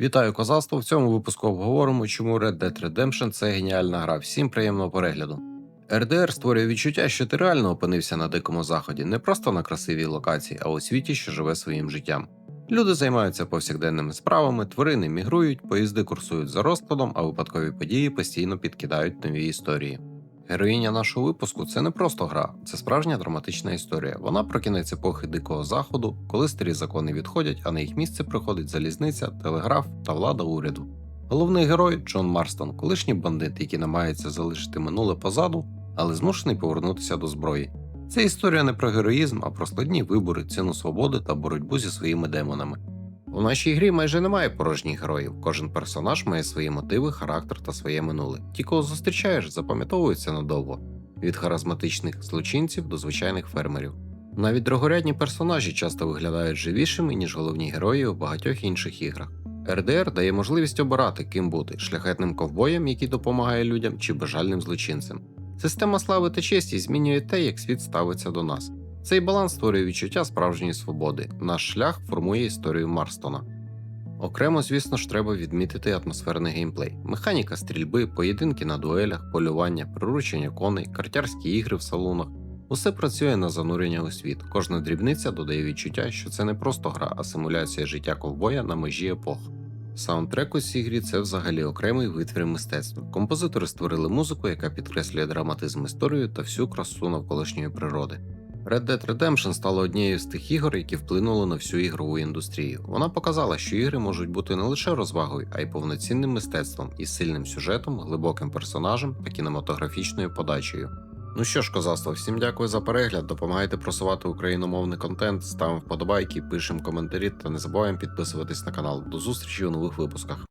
Вітаю козацтво! В цьому випуску обговоримо, чому Red Dead Redemption це геніальна гра. Всім приємного перегляду. RDR створює відчуття, що ти реально опинився на дикому заході, не просто на красивій локації, а у світі, що живе своїм життям. Люди займаються повсякденними справами, тварини мігрують, поїзди курсують за розкладом, а випадкові події постійно підкидають нові історії. Героїня нашого випуску це не просто гра, це справжня драматична історія. Вона про кінець епохи Дикого Заходу, коли старі закони відходять, а на їх місце приходить залізниця, телеграф та влада уряду. Головний герой Джон Марстон, колишній бандит, який намагається залишити минуле позаду, але змушений повернутися до зброї. Це історія не про героїзм, а про складні вибори, ціну свободи та боротьбу зі своїми демонами. У нашій грі майже немає порожніх героїв. Кожен персонаж має свої мотиви, характер та своє минуле. Ті, кого зустрічаєш, запам'ятовуються надовго від харизматичних злочинців до звичайних фермерів. Навіть другорядні персонажі часто виглядають живішими, ніж головні герої у багатьох інших іграх. РДР дає можливість обирати, ким бути шляхетним ковбоєм, який допомагає людям, чи бажальним злочинцем. Система слави та честі змінює те, як світ ставиться до нас. Цей баланс створює відчуття справжньої свободи. Наш шлях формує історію Марстона. Окремо, звісно ж, треба відмітити атмосферний геймплей, механіка стрільби, поєдинки на дуелях, полювання, приручення коней, картярські ігри в салонах. Усе працює на занурення у світ. Кожна дрібниця додає відчуття, що це не просто гра, а симуляція життя ковбоя на межі епох. Саундтрек у цій грі це взагалі окремий витвір мистецтва. Композитори створили музику, яка підкреслює драматизм історії та всю красу навколишньої природи. Red Dead Redemption стала однією з тих ігор, які вплинули на всю ігрову індустрію. Вона показала, що ігри можуть бути не лише розвагою, а й повноцінним мистецтвом із сильним сюжетом, глибоким персонажем та кінематографічною подачею. Ну що ж, козацтво, всім дякую за перегляд. Допомагайте просувати україномовний контент, ставимо вподобайки, пишемо коментарі та не забуваємо підписуватись на канал. До зустрічі у нових випусках.